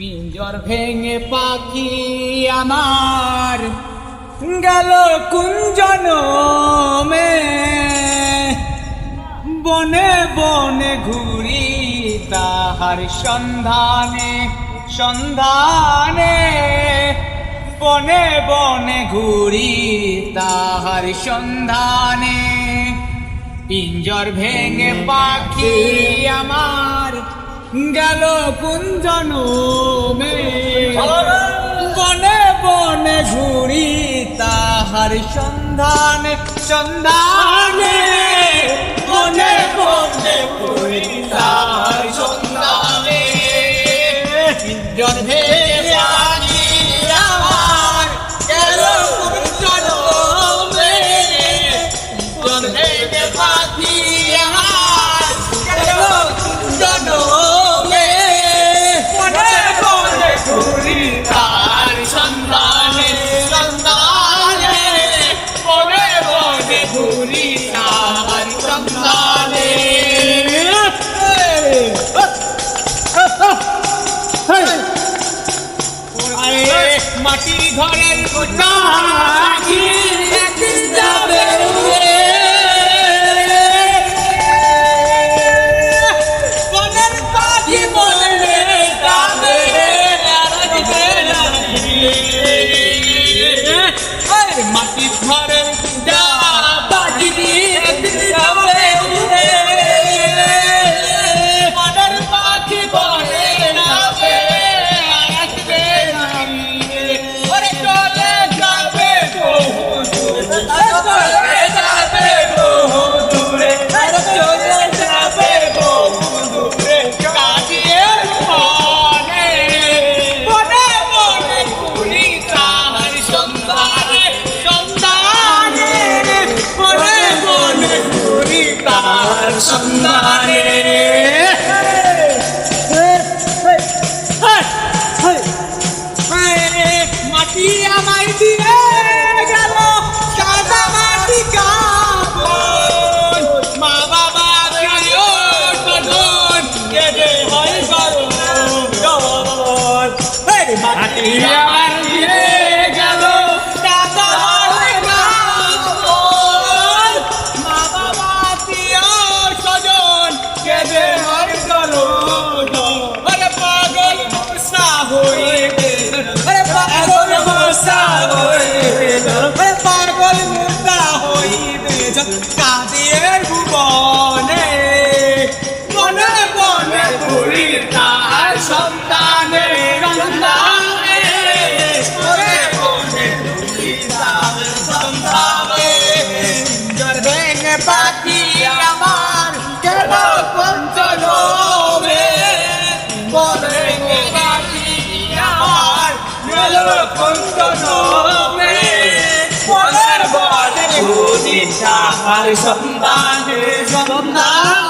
পিঞ্জর ভেঙে পাখি আমার গেল কুঞ্জন মে। বনে বনে ঘুরি তাহার সন্ধানে সন্ধানে। বনে বনে ঘুরি তাহার সন্ধানে। পিঞ্জর ভেঙে পাখি আমার গেল কুঞ্জন বনে বনে ঘুরি তাহার সন্ধানে। সন্ধানে। বনে বনে ঘুরি তাহার সন্ধানে। গেল কুঞ্জন মনে ঘুরি তার সন্ধানে আরে মাটি ঘরের কোঠা যাবে উড়ে। বনের পাখি বনে যাবে, নারাজিতে নারাজিতে। আরে মাটি ঘরের el bubone, buone buone al sottane cantare, buone buone pulita al sottane, giardine patti amar, che lo quanto nove, buone patti amar, che lo quanto nove. আমার সন্তানের সন্তান